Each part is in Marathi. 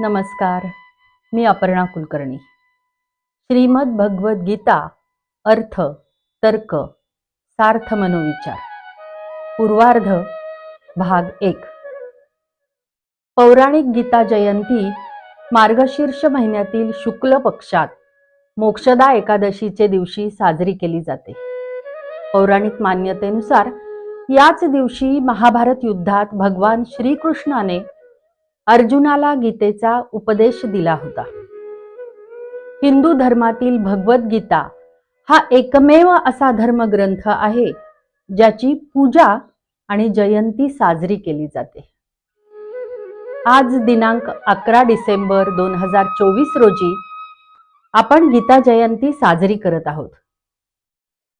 नमस्कार मी अपर्णा कुलकर्णी. श्रीमद भगवद गीता अर्थ तर्क सार्थ मनोविचार पूर्वार्ध भाग एक. पौराणिक गीता जयंती मार्गशीर्ष महिन्यातील शुक्ल पक्षात मोक्षदा एकादशीचे दिवशी साजरी केली जाते. पौराणिक मान्यतेनुसार याच दिवशी महाभारत युद्धात भगवान श्रीकृष्णाने अर्जुनाला गीतेचा उपदेश दिला होता. हिंदू धर्मातील भगवद्गीता हा एकमेव असा धर्मग्रंथ आहे ज्याची पूजा आणि जयंती साजरी केली जाते. आज दिनांक अकरा डिसेंबर दोन हजार चोवीस रोजी आपण गीता जयंती साजरी करत आहोत.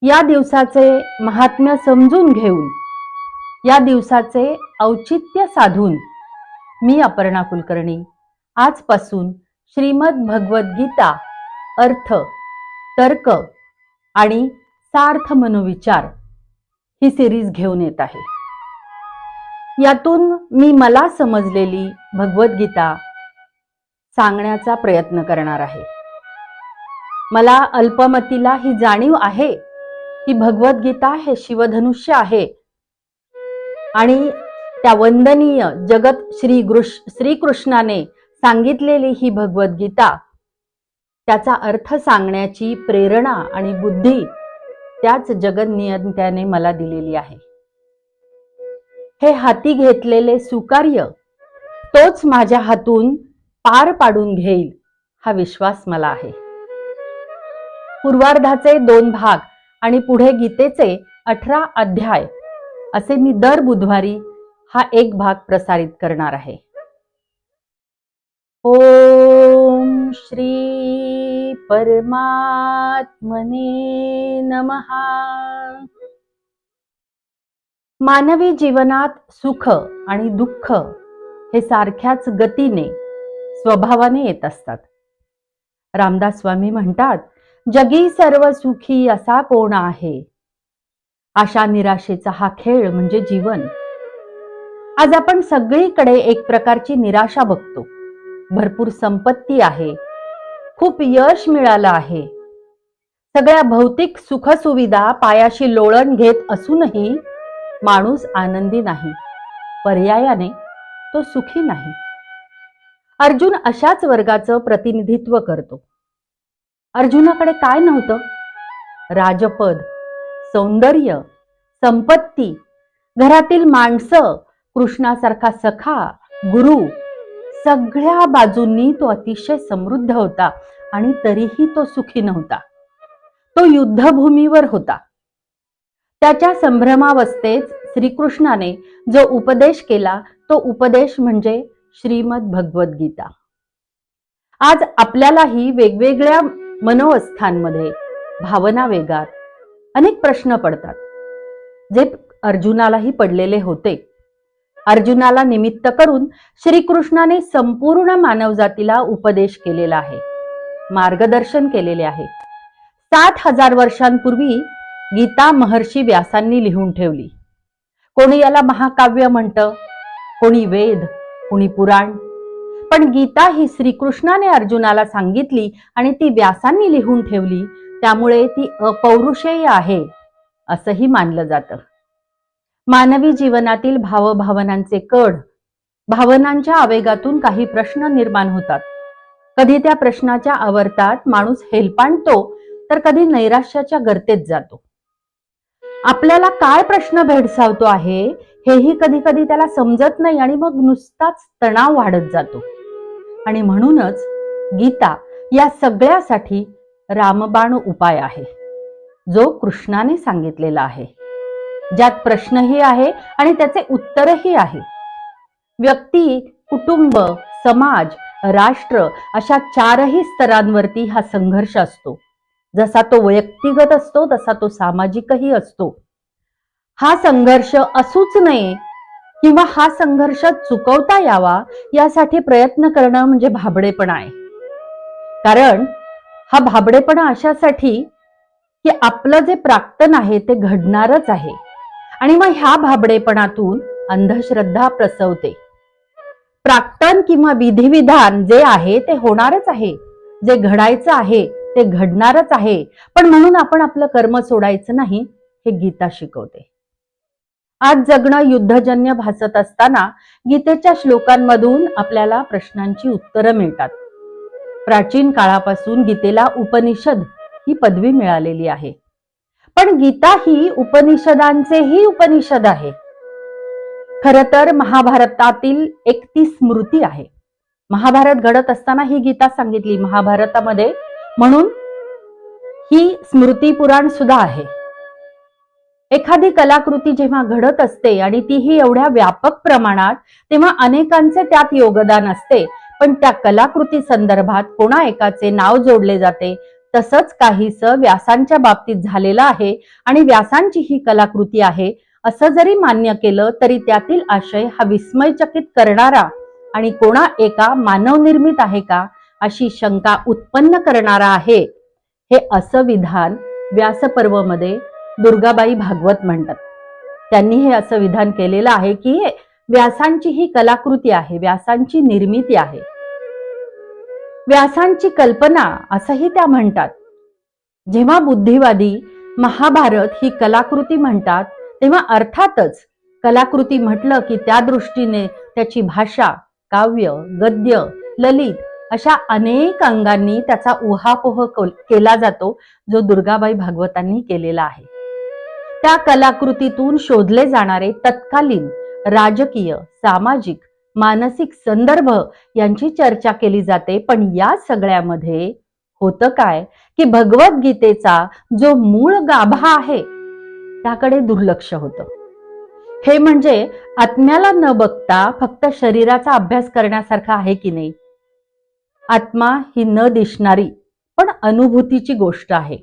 या दिवसाचे महात्म्य समजून घेऊन या दिवसाचे औचित्य साधून मी अपर्णा कुलकर्णी. आजपासून श्रीमद भगवद्गीता अर्थ तर्क आणि सार्थ मनोविचार ही सिरीज घेऊन येत आहे. यातून मी मला समजलेली भगवद्गीता सांगण्याचा प्रयत्न करणार आहे. मला अल्पमतीला ही जाणीव आहे की भगवद्गीता हे शिवधनुष्य आहे आणि त्या वंदनीय जगत श्री श्रीकृष्णाने सांगितलेली ही भगवद्गीता. त्याचा अर्थ सांगण्याची प्रेरणा आणि बुद्धी त्याच जगनियंत्याने मला दिलेली आहे. हे हाती घेतलेले सुकार्य तोच माझ्या हातून पार पाडून घेईल हा विश्वास मला आहे. पूर्वार्धाचे दोन भाग आणि पुढे गीतेचे अठरा अध्याय असे मी दर बुधवारी हा एक भाग प्रसारित करणार आहे. ओम श्री परमात्मने नमहा मानवी जीवनात सुख आणि दुःख हे सारख्याच गतीने स्वभावाने येत असतात. रामदास स्वामी म्हणतात जगी सर्व सुखी असा कोण आहे? अशा निराशेचा हा खेळ म्हणजे जीवन. आज आपण सगळीकडे एक प्रकारची निराशा बघतो. भरपूर संपत्ती आहे. खूप यश मिळालं आहे. सगळ्या भौतिक सुखसुविधा पायाशी लोळण घेत असूनही माणूस आनंदी नाही. पर्यायाने तो सुखी नाही. अर्जुन अशाच वर्गाचं प्रतिनिधित्व करतो. अर्जुनाकडे काय नव्हतं? राजपद सौंदर्य संपत्ती घरातील माणसं कृष्णासारखा सखा गुरु सगळ्या बाजूंनी तो अतिशय समृद्ध होता आणि तरीही तो सुखी नव्हता. तो युद्धभूमीवर होता. त्याच्या संभ्रमावस्थेत श्रीकृष्णाने जो उपदेश केला तो उपदेश म्हणजे श्रीमद भगवद्गीता आज आपल्यालाही वेगवेगळ्या मनोवस्थांमध्ये भावना वेगात अनेक प्रश्न पडतात जे अर्जुनालाही पडलेले होते. अर्जुनाला निमित्त करून श्रीकृष्णाने संपूर्ण मानवजातीला उपदेश केलेला आहे मार्गदर्शन केलेले आहे. सात हजार वर्षांपूर्वी गीता महर्षी व्यासांनी लिहून ठेवली. कोणी याला महाकाव्य म्हणतं कोणी वेद कोणी पुराण. पण गीता ही श्रीकृष्णाने अर्जुनाला सांगितली आणि ती व्यासांनी लिहून ठेवली त्यामुळे ती अपौरुषेय आहे असंही मानलं जातं. मानवी जीवनातील भावभावनांचे कड भावनांच्या आवेगातून काही प्रश्न निर्माण होतात. कधी त्या प्रश्नाच्या आवर्तात माणूस हेलपांडतो तर कधी नैराश्याच्या गर्तेत जातो. आपल्याला काय प्रश्न भेडसावतो आहे हेही कधी कधी त्याला समजत नाही आणि मग नुसताच तणाव वाढत जातो. आणि म्हणूनच गीता या सगळ्यासाठी रामबाण उपाय आहे जो कृष्णाने सांगितलेला आहे. ज्यात प्रश्नही आहे आणि त्याचे उत्तरही आहे. व्यक्ती कुटुंब समाज राष्ट्र अशा चारही स्तरांवरती हा संघर्ष असतो. जसा तो वैयक्तिगत असतो तसा तो सामाजिकही असतो. हा संघर्ष असूच नये किंवा हा संघर्ष चुकवता यावा यासाठी प्रयत्न करणं म्हणजे भाबडेपणा आहे. कारण हा भाबडेपणा अशासाठी की आपलं जे प्राक्तन आहे ते घडणारच आहे. आणि मग ह्या भाबडेपणातून अंधश्रद्धा प्रसवते. प्राक्तन किंवा विधिविधान जे आहे ते होणारच आहे. जे घडायचं आहे ते घडणारच आहे. पण म्हणून आपण आपलं कर्म सोडायचं नाही हे गीता शिकवते. आज जगणं युद्धजन्य भासत असताना गीतेच्या श्लोकांमधून आपल्याला प्रश्नांची उत्तरं मिळतात. प्राचीन काळापासून गीतेला उपनिषद ही पदवी मिळालेली आहे. पण गीता ही उपनिषदांचेही उपनिषद आहे. खर तर महाभारतातील एक ती स्मृती आहे. महाभारत घडत असताना ही गीता सांगितली महाभारतामध्ये. म्हणून ही स्मृती पुराण सुद्धा आहे. एखादी कलाकृती जेव्हा घडत असते आणि तीही एवढ्या व्यापक प्रमाणात तेव्हा अनेकांचे त्यात योगदान असते. पण त्या कलाकृती संदर्भात कोणा एकाचे नाव जोडले जाते? तसंच काहीस व्यासांच्या बाबतीत झालेलं आहे आणि व्यासांची ही कलाकृती आहे. असं जरी मान्य केलं तरी त्यातील आशय हा विस्मयचकित करणारा आणि कोणा एका मानवनिर्मित आहे का अशी शंका उत्पन्न करणारा आहे. हे असं विधान व्यासपर्वमध्ये दुर्गाबाई भागवत म्हणतात. त्यांनी हे असं विधान केलेलं आहे की व्यासांची ही कलाकृती आहे व्यासांची निर्मिती आहे. व्यासांची कल्पना असंही त्या म्हणतात. जेव्हा बुद्धिवादी महाभारत ही कलाकृती म्हणतात तेव्हा अर्थातच कलाकृती म्हटलं की त्या दृष्टीने त्याची भाषा काव्य गद्य ललित अशा अनेक अंगांनी त्याचा उहापोह केला जातो जो दुर्गाबाई भागवतांनी केलेला आहे. त्या कलाकृतीतून शोधले जाणारे तत्कालीन राजकीय सामाजिक मानसिक संदर्भ यांची चर्चा केली जाते. पण या सगळ्यामध्ये होतं काय? की भगवद्गीतेचा जो मूळ गाभा आहे त्याकडे दुर्लक्ष होतं. हे म्हणजे आत्म्याला न बघता फक्त शरीराचा अभ्यास करण्यासारखा आहे की नाही? आत्मा ही न दिसणारी पण अनुभूतीची गोष्ट आहे.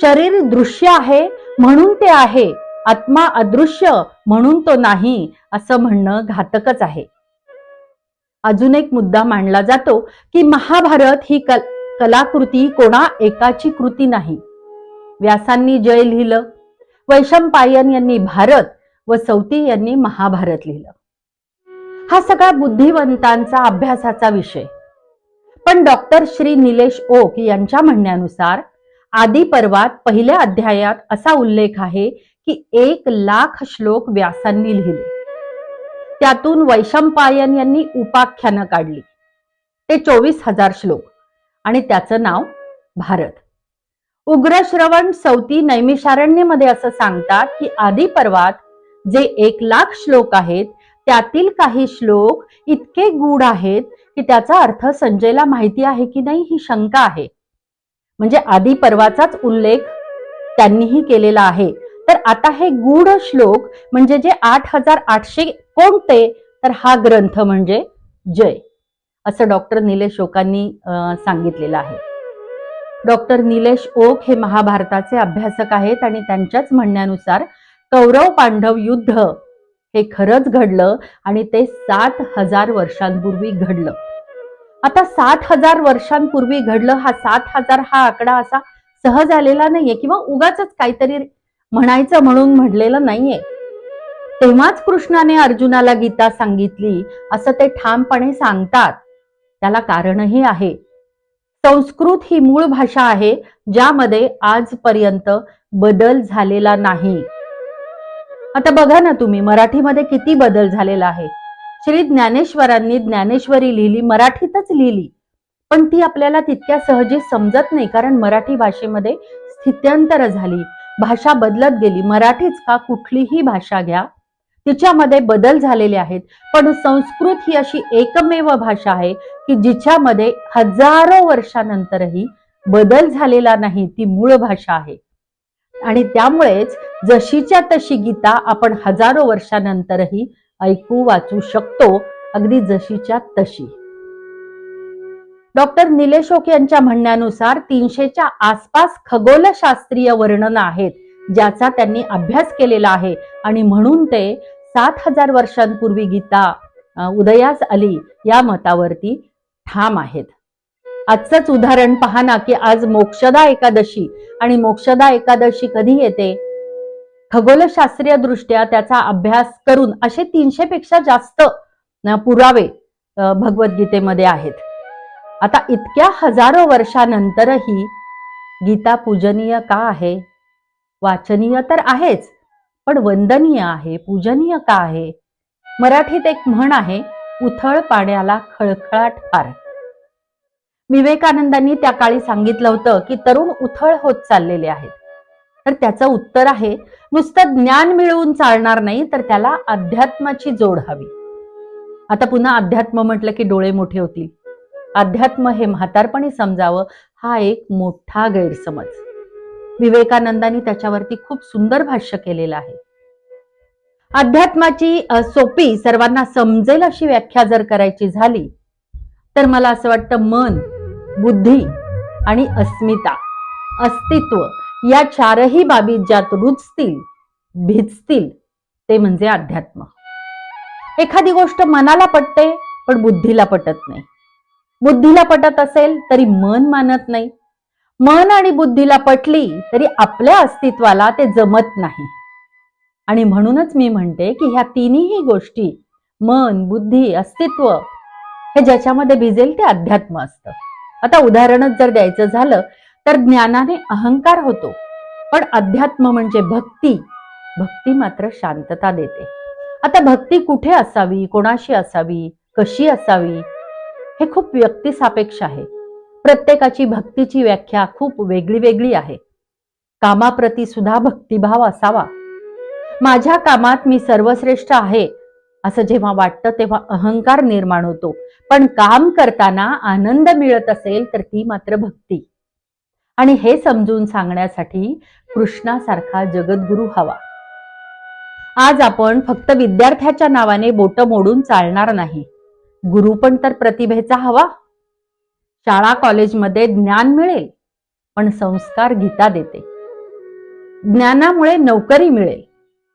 शरीर दृश्य आहे म्हणून ते आहे. आत्मा अदृश्य म्हणून तो नाही असं म्हणणं घातकच आहे. अजून एक मुद्दा मांडला जातो की महाभारत ही कल कलाकृती कोणा एकाची कृती नाही. व्यासांनी जय लिहिलं वैशंपायन यांनी भारत व सौती यांनी महाभारत लिहिलं. हा सगळा बुद्धिवंतांचा अभ्यासाचा विषय. पण डॉक्टर श्री निलेश ओक यांच्या म्हणण्यानुसार आदी पर्वात पहिल्या अध्यायात असा उल्लेख आहे की एक लाख श्लोक व्यासांनी लिहिले. त्यातून वैशंपायन यांनी उपाख्यानं काढली. ते चोवीस हजार श्लोक. आणि त्याचं नाव भारत. उग्रश्रवण सौती नैमिषारण्यमध्ये असं सांगतात की आदी पर्वात जे एक लाख श्लोक आहेत त्यातील काही श्लोक इतके गूढ आहेत की त्याचा अर्थ संजयला माहिती आहे की नाही ही शंका आहे. म्हणजे आदी पर्वाचाच उल्लेख त्यांनीही केलेला आहे. तर आता हे गूढ श्लोक म्हणजे जे आठ हजार आठशे कोणते तर हा ग्रंथ म्हणजे जय असं डॉक्टर निलेश ओकांनी सांगितलेलं आहे. डॉक्टर निलेश ओक हे महाभारताचे अभ्यासक आहेत आणि त्यांच्याच म्हणण्यानुसार कौरव पांडव युद्ध हे खरंच घडलं आणि ते सात हजार वर्षांपूर्वी घडलं. आता सात हजार वर्षांपूर्वी घडलं हा सात हजार हा आकडा असा सहज आलेला नाहीये किंवा उगाच काहीतरी म्हणायचं म्हणून म्हणलेलं नाहीये. तेव्हाच कृष्णाने अर्जुनाला गीता सांगितली असं ते ठामपणे सांगतात. त्याला कारणही आहे. संस्कृत ही मूळ भाषा आहे ज्यामध्ये आजपर्यंत बदल झालेला नाही. आता बघा ना तुम्ही मराठीमध्ये किती बदल झालेला आहे. श्री ज्ञानेश्वरांनी ज्ञानेश्वरी लिहिली मराठीतच लिहिली. पण ती आपल्याला तितक्या सहजी समजत नाही कारण मराठी भाषेमध्ये स्थित्यंतर झाली. भाषा बदलत गेली. मराठीच का कुठलीही भाषा घ्या. तिच्यामध्ये बदल झालेले आहेत. पण संस्कृत ही अशी एकमेव भाषा आहे की जिच्यामध्ये हजारो वर्षानंतरही बदल झालेला नाही ती मूळ भाषा आहे. आणि त्यामुळेच जशीच्या तशी गीता आपण हजारो वर्षानंतरही ऐकू वाचू शकतो. अगदी जशीच्या तशी. डॉक्टर निलेशोक यांच्या म्हणण्यानुसार तीनशेच्या आसपास खगोलशास्त्रीय वर्णन आहेत ज्याचा त्यांनी अभ्यास केलेला आहे. आणि म्हणून ते सात हजार वर्षांपूर्वी गीता उदयास अली या मतावरती ठाम आहेत. आजचंच उदाहरण पहा ना की आज मोक्षदा एकादशी आणि मोक्षदा एकादशी कधी येते? खगोलशास्त्रीय दृष्ट्या त्याचा अभ्यास करून असे तीनशे पेक्षा जास्त पुरावे भगवद्गीतेमध्ये आहेत. आता इतक्या हजारो वर्षानंतरही गीता पूजनीय का आहे? वाचनीय तर आहेच पण वंदनीय आहे पूजनीय का आहे? मराठीत एक म्हण आहे उथळ पाण्याला खळखळाट फार. विवेकानंदांनी त्या काळी सांगितलं होतं की तरुण उथळ होत चाललेले आहेत. तर त्याचं उत्तर आहे नुसतं ज्ञान मिळवून चालणार नाही तर त्याला अध्यात्माची जोड हवी. आता पुन्हा अध्यात्म म्हटलं की डोळे मोठे होतील. अध्यात्म हे म्हातारपणी समजावं हा एक मोठा गैरसमज. विवेकानंदांनी त्याच्यावरती खूप सुंदर भाष्य केलेलं आहे. अध्यात्माची सोपी सर्वांना समजेल अशी व्याख्या जर करायची झाली तर मला असं वाटतं मन बुद्धी आणि अस्मिता अस्तित्व या चारही बाबी ज्यात रुजतील भिजतील ते म्हणजे अध्यात्म. एखादी गोष्ट मनाला पटते पण बुद्धीला पटत नाही. बुद्धीला पटत असेल तरी मन मानत नाही. मन आणि बुद्धीला पटली तरी आपल्या अस्तित्वाला ते जमत नाही. आणि म्हणूनच मी म्हणते की ह्या तिन्ही गोष्टी मन बुद्धी अस्तित्व हे ज्याच्यामध्ये भिजेल ते अध्यात्म असतं. आता उदाहरणच जर द्यायचं झालं तर ज्ञानाने अहंकार होतो. पण अध्यात्म म्हणजे भक्ती. भक्ती मात्र शांतता देते. आता भक्ती कुठे असावी? कोणाशी असावी? कशी असावी? हे खूप व्यक्तिसापेक्ष आहे. प्रत्येकाची भक्तीची व्याख्या खूप वेगळी वेगळी आहे. कामाप्रती सुद्धा भक्तिभाव असावा. माझ्या कामात मी सर्वश्रेष्ठ आहे असं जेव्हा वाटतं तेव्हा अहंकार निर्माण होतो. पण काम करताना आनंद मिळत असेल तर ती मात्र भक्ती. आणि हे समजून सांगण्यासाठी कृष्णासारखा जगद्गुरु हवा. आज आपण फक्त विद्यार्थ्याच्या नावाने बोट मोडून चालणार नाही. गुरु पण तर प्रतिभेचा हवा. शाळा कॉलेजमध्ये ज्ञान मिळेल पण संस्कार गीता देते. ज्ञानामुळे नोकरी मिळेल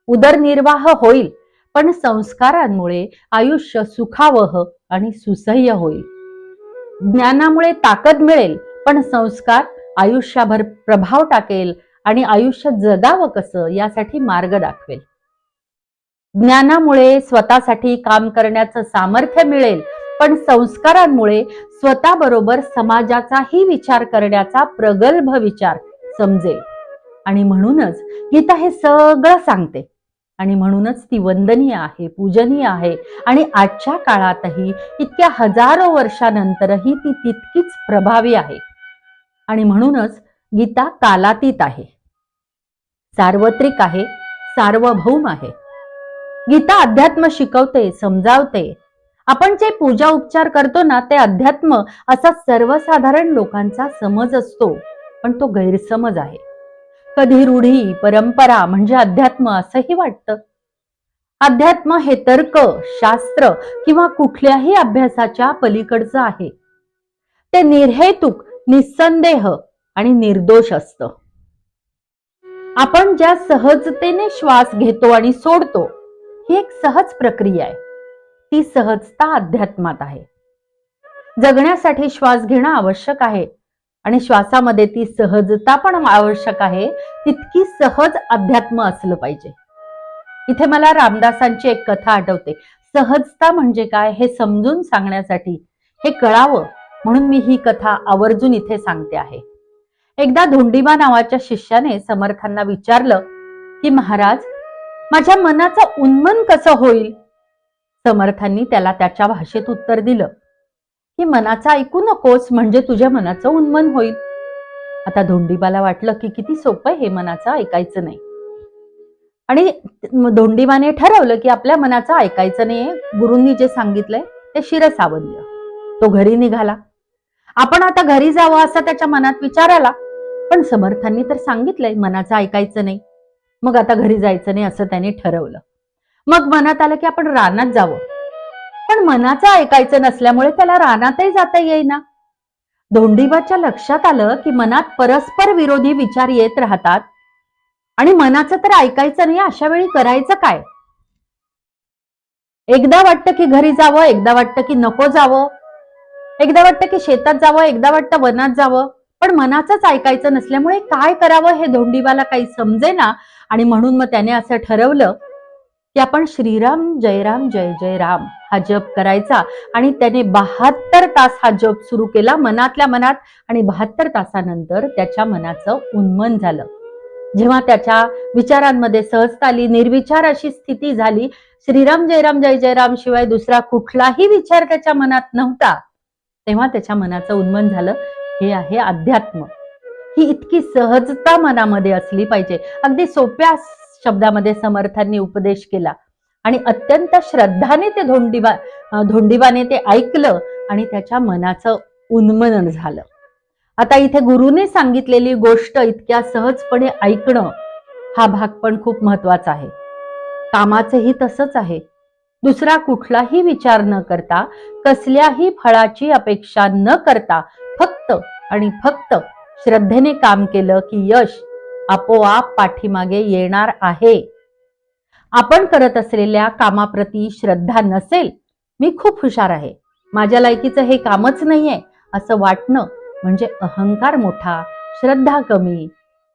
उदरनिर्वाह होईल पण संस्कारांमुळे आयुष्य सुखावह आणि सुसह्य होईल. ज्ञानामुळे ताकद मिळेल पण संस्कार आयुष्याभर प्रभाव टाकेल आणि आयुष्य जगावं कसं यासाठी मार्ग दाखवेल. ज्ञानामुळे स्वतःसाठी काम करण्याचं सामर्थ्य मिळेल पण संस्कारांमुळे स्वतःबरोबर समाजाचाही विचार करण्याचा प्रगल्भ विचार समजेल. आणि म्हणूनच गीता हे सगळं सांगते. आणि म्हणूनच ती वंदनीय आहे पूजनीय आहे. आणि आजच्या काळातही इतक्या हजारो वर्षानंतरही ती तितकीच प्रभावी आहे. आणि म्हणूनच गीता कालातीत आहे. सार्वत्रिक आहे सार्वभौम आहे. गीता अध्यात्म शिकवते समजावते. आपण जे पूजा उपचार करतो ना ते अध्यात्म असा सर्वसाधारण लोकांचा समज असतो पण तो गैरसमज आहे. कधी रूढी परंपरा म्हणजे अध्यात्म असंही वाटतं. अध्यात्म हे तर्क शास्त्र किंवा कुठल्याही अभ्यासाच्या पलीकडचं आहे. ते निर्हेतुक निसंदेह आणि निर्दोष असतं. आपण ज्या सहजतेने श्वास घेतो आणि सोडतो ही एक सहज प्रक्रिया आहे. ती सहजता अध्यात्मात आहे. जगण्यासाठी श्वास घेणं आवश्यक आहे आणि श्वासामध्ये ती सहजता पण आवश्यक आहे तितकी सहज अध्यात्म असलं पाहिजे. इथे मला रामदासांची एक कथा आठवते. सहजता म्हणजे काय हे समजून सांगण्यासाठी हे कळावं म्हणून मी ही कथा आवर्जून इथे सांगते आहे. एकदा धोंडीबा नावाच्या शिष्याने समर्थांना विचारलं की महाराज माझ्या मनाचं उन्मन कसं होईल? समर्थांनी त्याला त्याच्या भाषेत उत्तर दिलं की मनाचं ऐकू नकोस म्हणजे तुझ्या मनाचं उन्मन होईल. आता धोंडीबाला वाटलं की किती सोपं हे मनाचं ऐकायचं नाही. आणि धोंडीबाने ठरवलं की आपल्या मनाचं ऐकायचं नाहीये. गुरुंनी जे सांगितलंय ते शिरसावंद्य तो घरी निघाला. आपण आता घरी जावं असा त्याच्या मनात विचार आला पण समर्थांनी तर सांगितलंय मनाचं ऐकायचं नाही. मग आता घरी जायचं नाही असं त्याने ठरवलं. मग मनात आलं की आपण रानात जावं. पण मनाचं ऐकायचं नसल्यामुळे त्याला रानातही जाता येईना. धोंडीबाच्या लक्षात आलं की मनात परस्पर विरोधी विचार येत राहतात. आणि मनाचं तर ऐकायचं नाही अशा वेळी करायचं काय? एकदा वाटतं की घरी जावं एकदा वाटतं की नको जावं. एकदा वाटतं की शेतात जावं एकदा वाटतं वनात जावं. पण मनाचंच ऐकायचं नसल्यामुळे काय करावं हे धोंडीबाला काही समजेना. आणि म्हणून मग त्याने असं ठरवलं की आपण श्रीराम जयराम जय जय राम हा जप करायचा. आणि त्याने बहात्तर तास हा जप सुरू केला मनातल्या मनात आणि बहात्तर तासानंतर त्याच्या मनाचं उन्मन झालं. जेव्हा त्याच्या विचारांमध्ये सहजता आली निर्विचार अशी स्थिती झाली श्रीराम जयराम जय जयराम शिवाय दुसरा कुठलाही विचार त्याच्या मनात नव्हता तेव्हा त्याच्या मनाचं उन्मन झालं. हे आहे अध्यात्म. ही इतकी सहजता मनामध्ये असली पाहिजे. अगदी सोप्या शब्दामध्ये समर्थांनी उपदेश केला. आणि अत्यंत श्रद्धाने ते धोंडीबा धोंडीबाने ते ऐकलं आणि त्याच्या मनाचं उन्मनन झालं. आता इथे गुरुने सांगितलेली गोष्ट इतक्या सहजपणे ऐकणं हा भाग पण खूप महत्त्वाचा आहे. कामाचेही तसंच आहे. दुसरा कुठलाही विचार न करता कसल्याही फळाची अपेक्षा न करता फक्त आणि फक्त श्रद्धेने काम केलं की यश आपोआप पाठीमागे येणार आहे. आपण करत असलेल्या कामाप्रती श्रद्धा नसेल मी खूप हुशार आहे. माझ्या लायकीचं हे कामच नाहीये असं वाटणं म्हणजे अहंकार मोठा श्रद्धा कमी.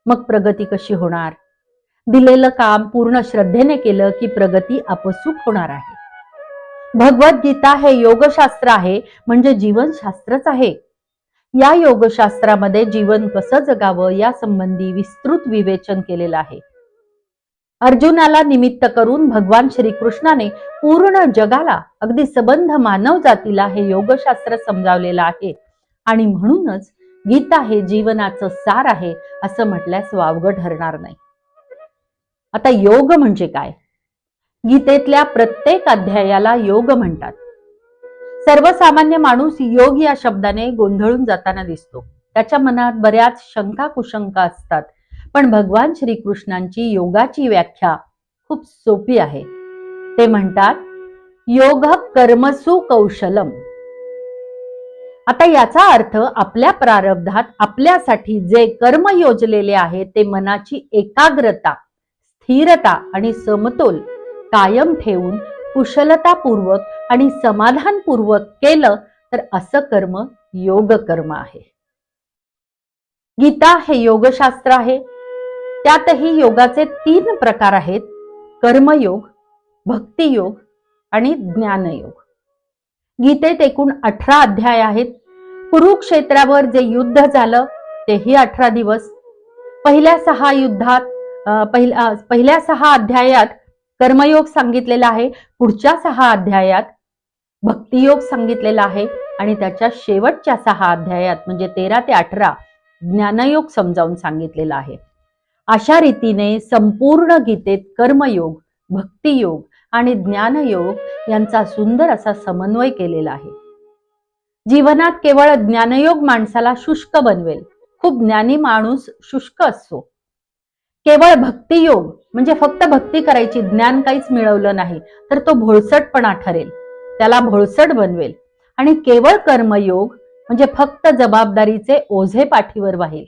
मग प्रगती कशी होणार? दिलेलं काम पूर्ण श्रद्धेने केलं की प्रगती आपसूक होणार आहे. भगवद्गीता हे योगशास्त्र आहे म्हणजे जीवनशास्त्रच आहे. या योगशास्त्रामध्ये जीवन कसं जगावं या संबंधी विस्तृत विवेचन केलेलं आहे. अर्जुनाला निमित्त करून भगवान श्रीकृष्णाने पूर्ण जगाला अगदी सबंध मानव जातीला हे योगशास्त्र समजावलेलं आहे. आणि म्हणूनच गीता हे जीवनाचं सार आहे असं म्हटल्यास वावग ठरणार नाही. आता योग म्हणजे काय? गीतेतल्या प्रत्येक अध्यायाला योग म्हणतात. सर्वसामान्य माणूस योग या शब्दाने गोंधळून जाताना दिसतो. त्याच्या मनात बऱ्याच शंका कुशंका असतात. पण भगवान श्रीकृष्णांची योगाची व्याख्या खूप सोपी आहे. ते म्हणतात योग कर्मसु कौशलम. आता याचा अर्थ आपल्या प्रारब्धात आपल्यासाठी जे कर्म योजलेले आहे ते मनाची एकाग्रता स्थिरता आणि समतोल कायम ठेवून कुशलतापूर्वक आणि समाधानपूर्वक केलं तर असं कर्म योग कर्म आहे. गीता हे योगशास्त्र आहे. त्यातही योगाचे तीन प्रकार आहेत. कर्मयोग भक्तियोग आणि ज्ञानयोग. गीतेत एकूण अठरा अध्याय आहेत. कुरुक्षेत्रावर जे युद्ध झालं तेही अठरा दिवस. पहिल्या सहा युद्धात पहिल्या पहिल्या सहा अध्यायात कर्मयोग सांगितलेला आहे. पुढच्या सहा अध्यायात भक्तियोग सांगितलेला आहे. आणि त्याच्या शेवटच्या सहा अध्यायात म्हणजे तेरा ते अठरा ज्ञानयोग समजावून सांगितलेला आहे. अशा रीतीने संपूर्ण गीतेत कर्मयोग भक्तियोग आणि ज्ञानयोग यांचा सुंदर असा समन्वय केलेला आहे. जीवनात केवळ ज्ञानयोग माणसाला शुष्क बनवेल. खूप ज्ञानी माणूस शुष्क असतो. केवळ भक्तियोग म्हणजे फक्त भक्ती करायची ज्ञान काहीच मिळवलं नाही तर तो भोळसटपणा ठरेल. त्याला भोळसट बनवेल. आणि केवळ कर्मयोग म्हणजे फक्त जबाबदारीचे ओझे पाठीवर वाहेल.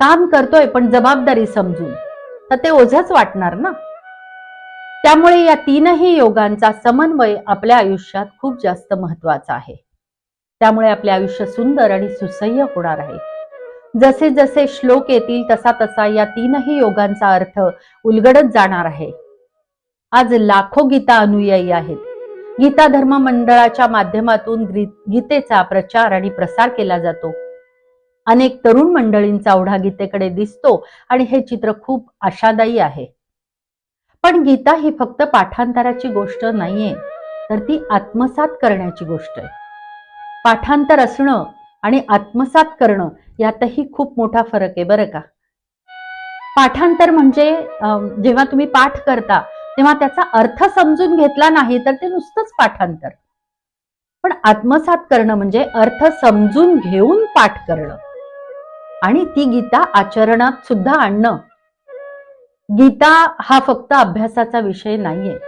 काम करतोय पण जबाबदारी समजून. तर ते ओझच वाटणार ना? त्यामुळे या तीनही योगांचा समन्वय आपल्या आयुष्यात खूप जास्त महत्त्वाचा आहे. त्यामुळे आपले आयुष्य सुंदर आणि सुसह्य होणार आहे. जसे जसे श्लोक येतील तसा तसा या तीनही योगांचा अर्थ उलगडत जाणार आहे. आज लाखो गीता अनुयायी आहेत. गीता धर्म मंडळाच्या माध्यमातून गीतेचा प्रचार आणि प्रसार केला जातो. अनेक तरुण मंडळींचा ओढा गीतेकडे दिसतो आणि हे चित्र खूप आशादायी आहे. पण गीता ही फक्त पाठांतराची गोष्ट नाहीये तर ती आत्मसात करण्याची गोष्ट आहे. पाठांतर असणं आणि आत्मसात करणं यातही खूप मोठा फरक आहे बरं का? पाठांतर म्हणजे अं, जेव्हा तुम्ही पाठ करता तेव्हा त्याचा अर्थ समजून घेतला नाही तर ते नुसतंच पाठांतर. पण आत्मसात करणं म्हणजे अर्थ समजून घेऊन पाठ करणं. आणि ती गीता आचरणात सुद्धा आणणं. गीता हा फक्त अभ्यासाचा विषय नाहीये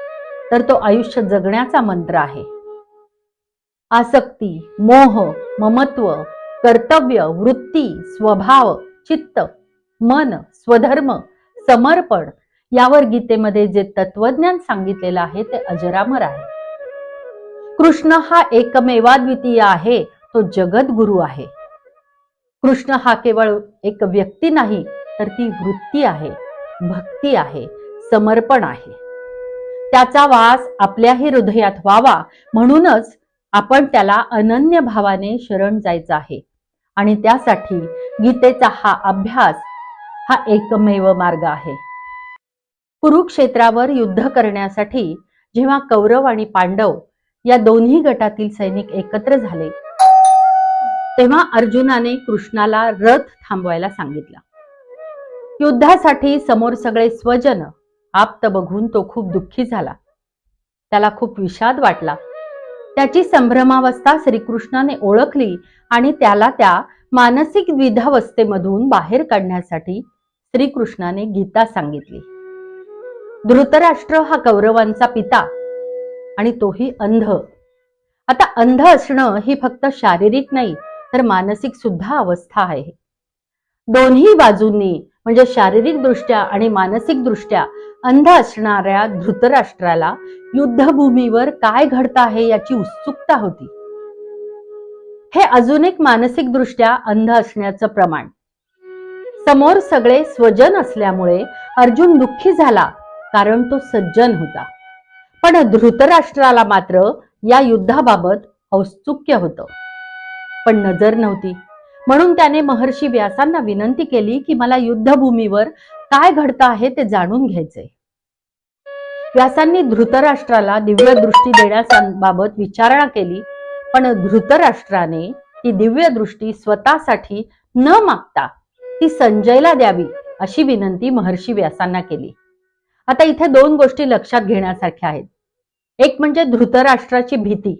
तर तो आयुष्य जगण्याचा मंत्र आहे. आसक्ती मोह ममत्व कर्तव्य वृत्ती स्वभाव चित्त मन स्वधर्म समर्पण यावर गीतेमध्ये जे तत्वज्ञान सांगितलेलं आहे ते अजरामर आहे. कृष्ण हा एकमेवाद्वितीय आहे तो जगद्गुरु आहे. कृष्ण हा केवळ एक व्यक्ती नाही तर ती वृत्ती आहे भक्ती आहे समर्पण आहे. त्याचा वास आपल्याही हृदयात व्हावा म्हणूनच आपण त्याला अनन्य भावाने शरण जायचं आहे. आणि त्यासाठी गीतेचा हा अभ्यास हा एकमेव मार्ग आहे. कुरुक्षेत्रावर युद्ध करण्यासाठी जेव्हा कौरव आणि पांडव या दोन्ही गटातील सैनिक एकत्र झाले तेव्हा अर्जुनाने कृष्णाला रथ थांबवायला सांगितला. युद्धासाठी समोर सगळे स्वजन आप्त बघून तो खूप दुःखी झाला. त्याला खूप विषाद वाटला. त्याची संभ्रमावस्था श्रीकृष्णाने ओळखली आणि त्याला त्या मानसिक द्विधावस्थेमधून बाहेर काढण्यासाठी श्रीकृष्णाने गीता सांगितली. धृतराष्ट्र हा कौरवांचा पिता आणि तोही अंध. आता अंध असणं ही फक्त शारीरिक नाही तर मानसिक सुद्धा अवस्था आहे. दोन्ही बाजूंनी म्हणजे शारीरिक दृष्ट्या आणि मानसिक दृष्ट्या अंध असणाऱ्या धृतराष्ट्राला युद्धभूमीवर काय घडत आहे याची उत्सुकता होती. हे अजून एक मानसिक दृष्ट्या अंध असण्याचं प्रमाण. समोर सगळे स्वजन असल्यामुळे अर्जुन दुःखी झाला कारण तो सज्जन होता. पण धृतराष्ट्राला मात्र या युद्धाबाबत औत्सुक्य होतं. पण नजर नव्हती. म्हणून त्याने महर्षी व्यासांना विनंती केली की मला युद्धभूमीवर काय घडतं आहे ते जाणून घ्यायचे व्यासांनी धृतराष्ट्राला दिव्य दृष्टी देण्याबाबत विचारणा केली पण धृतराष्ट्राने ती दिव्य दृष्टी स्वतःसाठी न मागता ती संजयला द्यावी अशी विनंती महर्षी व्यासांना केली. आता इथे दोन गोष्टी लक्षात घेण्यासारख्या आहेत. एक म्हणजे धृतराष्ट्राची भीती.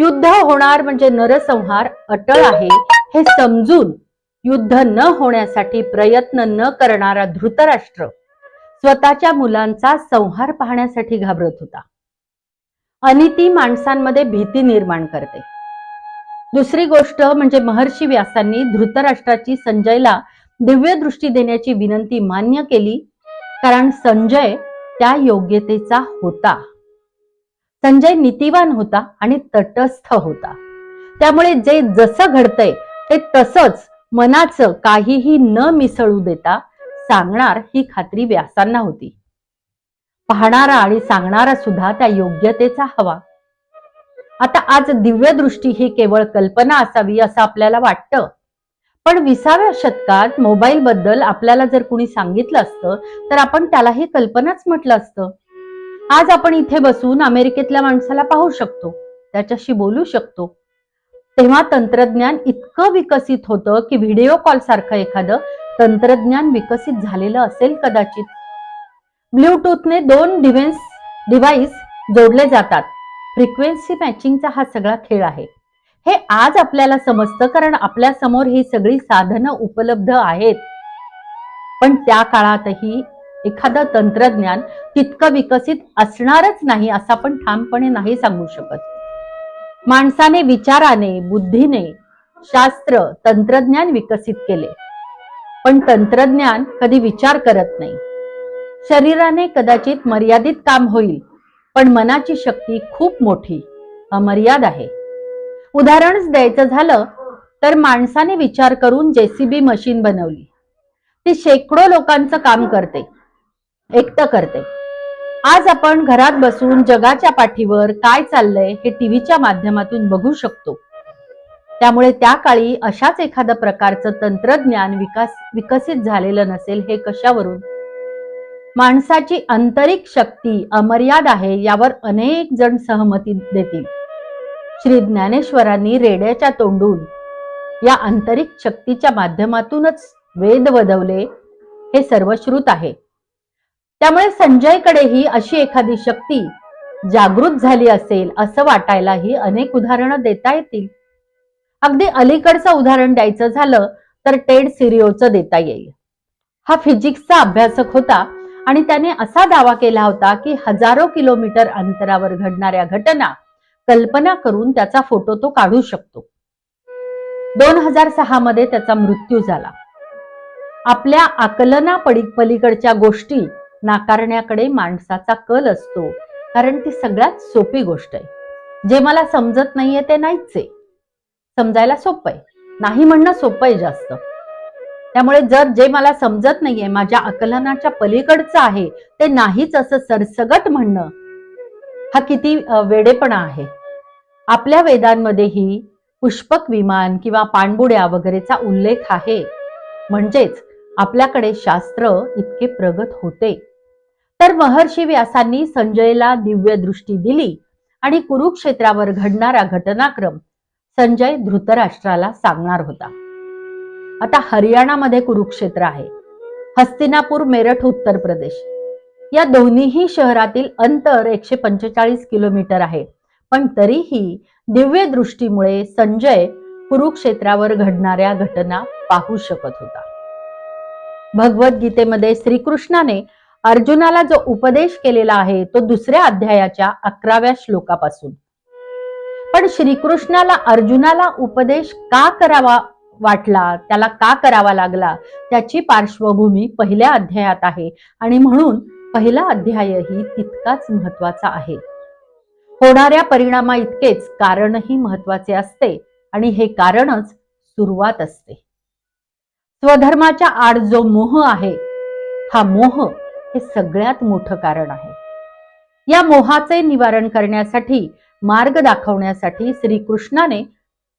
युद्ध होणार म्हणजे नरसंहार अटळ आहे हे समजून युद्ध न होण्यासाठी प्रयत्न न करणारा धृतराष्ट्र स्वतःच्या मुलांचा संहार पाहण्यासाठी घाबरत होता. अनिती माणसांमध्ये भीती निर्माण करते. दुसरी गोष्ट म्हणजे महर्षी व्यासांनी धृतराष्ट्राची संजयला दिव्य दृष्टी देण्याची विनंती मान्य केली कारण संजय त्या योग्यतेचा होता. संजय नीतिवान होता आणि तटस्थ होता. त्यामुळे जे जसं घडतंय ते तसंच मनाचं काहीही न मिसळू देता सांगणार ही खात्री व्यासांना होती. पाहणारा आणि सांगणारा सुद्धा त्या योग्यतेचा हवा. आता आज दिव्य दृष्टी ही केवळ कल्पना असावी असं आपल्याला वाटतं. पण विसाव्या शतकात मोबाईल बद्दल आपल्याला जर कुणी सांगितलं असतं तर आपण त्यालाही कल्पनाच म्हटलं असतं. आज आपण इथे बसून अमेरिकेतल्या माणसाला पाहू शकतो. त्याच्याशी बोलू शकतो. तेव्हा तंत्रज्ञान इतकं विकसित होतं की व्हिडिओ कॉल सारखं एखादं तंत्रज्ञान विकसित झालेलं असेल कदाचित. ब्ल्यूटूथने दोन डिव्हाइस डिव्हाइस जोडले जातात. फ्रिक्वेन्सी मॅचिंगचा हा सगळा खेळ आहे. हे आज आपल्याला समजतं कारण आपल्यासमोर ही सगळी साधनं उपलब्ध आहेत. पण त्या काळातही एखादं तंत्रज्ञान तितकं विकसित असणारच नाही असं आपण ठामपणे नाही सांगू शकत. माणसाने विचाराने बुद्धीने शास्त्र तंत्रज्ञान विकसित केले. पण तंत्रज्ञान कधी विचार करत नाही. शरीराने कदाचित मर्यादित काम होईल पण मनाची शक्ती खूप मोठी अमर्याद आहे. उदाहरणच द्यायचं झालं तर माणसाने विचार करून जेसीबी मशीन बनवली. ती शेकडो लोकांचं काम करते एकटं करते. आज आपण घरात बसून जगाच्या पाठीवर काय चाललंय हे टीव्हीच्या माध्यमातून बघू शकतो. त्यामुळे त्या काळी अशाच एखादं प्रकारचं तंत्रज्ञान विकास विकसित झालेलं नसेल हे कशावरून? माणसाची आंतरिक शक्ती अमर्याद आहे यावर अनेक जण सहमती देतील. श्री ज्ञानेश्वरांनी रेड्याच्या तोंडून या आंतरिक शक्तीच्या माध्यमातूनच वेद वदवले हे सर्वश्रुत आहे. त्यामुळे संजयकडेही अशी एखादी शक्ती जागृत झाली असेल असं वाटायलाही अनेक उदाहरणं देता येतील. अगदी अलीकडचं उदाहरण द्यायचं झालं तर टेड सिरिओचं देता येईल. हा फिजिक्सचा अभ्यासक होता आणि त्याने असा दावा केला होता की हजारो किलोमीटर अंतरावर घडणाऱ्या घटना कल्पना करून त्याचा फोटो तो काढू शकतो. दोन हजार सहा मध्ये त्याचा मृत्यू झाला. आपल्या आकलना पडी पलीकडच्या गोष्टी नाकारण्याकडे माणसाचा कल असतो. कारण ती सगळ्यात सोपी गोष्ट आहे. जे मला समजत नाहीये ते नाहीच आहे. समजायला सोपं आहे. नाही म्हणणं सोपं आहे जास्त. त्यामुळे जर जे मला समजत नाहीये माझ्या आकलनाच्या पलीकडचं आहे ते नाहीच असं सरसगट म्हणणं हा किती वेडेपणा आहे. आपल्या वेदांमध्येही पुष्पक विमान किंवा पाणबुड्या वगैरेचा उल्लेख आहे. म्हणजेच आपल्याकडे शास्त्र इतके प्रगत होते. तर महर्षी व्यासांनी संजयला दिव्य दृष्टी दिली आणि कुरुक्षेत्रावर घडणारा घटनाक्रम संजय धृतराष्ट्राला सांगणार होता. आता हरियाणामध्ये कुरुक्षेत्र आहे. हस्तिनापूर मेरठ उत्तर प्रदेश. या दोन्हीही शहरातील अंतर एकशे पंचेचाळीस किलोमीटर आहे. पण तरीही दिव्य दृष्टीमुळे संजय कुरुक्षेत्रावर घडणाऱ्या घटना पाहू शकत होता. भगवद्गीतेमध्ये श्रीकृष्णाने अर्जुनाला जो उपदेश केलेला आहे तो दुसऱ्या अध्यायाच्या अकराव्या श्लोकापासून. पण श्रीकृष्णाला अर्जुनाला उपदेश का करावा वाटला त्याला का करावा लागला त्याची पार्श्वभूमी पहिल्या अध्यायात आहे. आणि म्हणून पहिला अध्यायही तितकाच महत्त्वाचा आहे. होणाऱ्या परिणामा इतकेच कारणही महत्त्वाचे असते आणि हे कारणच सुरुवात असते. स्वधर्माच्या आड जो मोह आहे हा मोह हे सगळ्यात मोठं कारण आहे. या मोहाचे निवारण करण्यासाठी मार्ग दाखवण्यासाठी श्रीकृष्णाने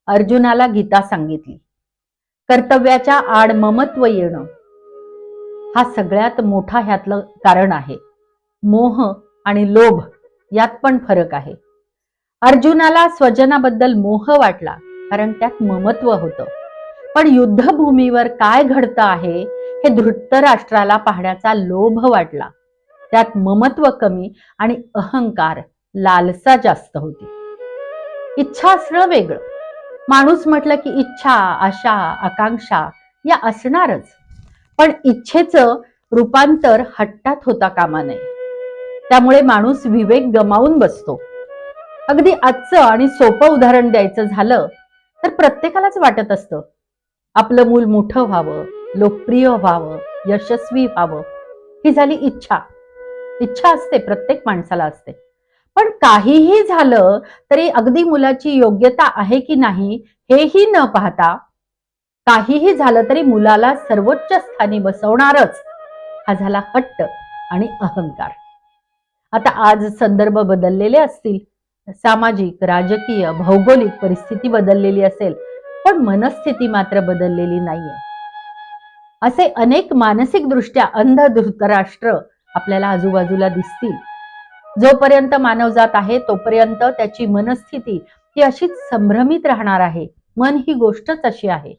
अर्जुनाला गीता सांगितली. कर्तव्याच्या आड ममत्व येणं हा सगळ्यात मोठा ह्यातलं कारण आहे. मोह आणि लोभ यात पण फरक आहे. अर्जुनाला स्वजनाबद्दल मोह वाटला कारण त्यात ममत्व होतं. पण युद्धभूमीवर काय घडतं आहे हे धृतराष्ट्राला पाहण्याचा लोभ वाटला. त्यात ममत्व कमी आणि अहंकार लालसा जास्त होती. इच्छा असणं वेगळं. माणूस म्हटलं की इच्छा आशा आकांक्षा या असणारच. पण इच्छेचं रूपांतर हट्टात होता कामा नये. त्यामुळे माणूस विवेक गमावून बसतो. अगदी आजचं आणि सोपं उदाहरण द्यायचं झालं तर प्रत्येकालाच वाटत असतं आपलं मूल मोठं व्हावं लोकप्रिय व्हावं यशस्वी व्हावं ही झाली इच्छा. इच्छा असते प्रत्येक माणसाला असते. पण काहीही झालं तरी अगदी मुलाची योग्यता आहे की नाही हेही न पाहता काहीही झालं तरी मुलाला सर्वोच्च स्थानी बसवणारच हा झाला हट्ट आणि अहंकार. आता आज संदर्भ बदललेले असतील सामाजिक राजकीय भौगोलिक परिस्थिती बदललेली असेल पण मनस्थिती मात्र बदललेली नाहीये. असे अनेक मानसिक दृष्ट्या अंध धृतराष्ट्र आपल्याला आजूबाजूला दिसतील. जोपर्यंत मानवजात आहे तोपर्यंत त्याची मनस्थिती ही अशीच संभ्रमित राहणार आहे. मन ही गोष्टच अशी आहे.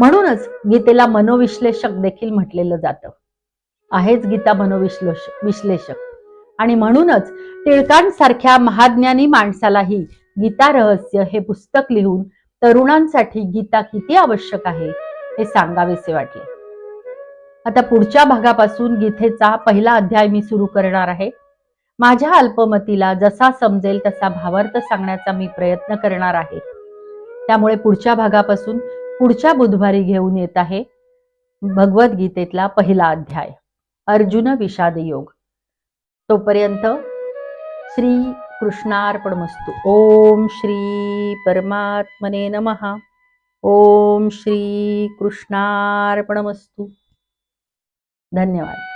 म्हणूनच गीतेला मनोविश्लेषक देखील म्हटलेलं जातं. आहेच गीता मनोविश्लेषक विश्लेषक. आणि म्हणूनच टिळकांसारख्या महाज्ञानी माणसालाही गीता रहस्य हे पुस्तक लिहून तरुणांसाठी गीता किती आवश्यक आहे हे सांगावेसे वाटले. आता पुढच्या भागापासून गीतेचा पहिला अध्याय मी सुरू करणार आहे. माझ्या अल्पमतीला जसा समजेल तसा भावार्थ सांगण्याचा मी प्रयत्न करणार आहे. त्यामुळे पुढच्या भागापासून पुढच्या बुधवारी घेऊन येत आहे भगवद्गीतेतला पहिला अध्याय. अर्जुन विषाद योग तोपर्यंत श्री कृष्णार्पणमस्तु। ओम श्री परमात्मने नमः। ओम श्री कृष्णार्पणमस्तु। धन्यवाद।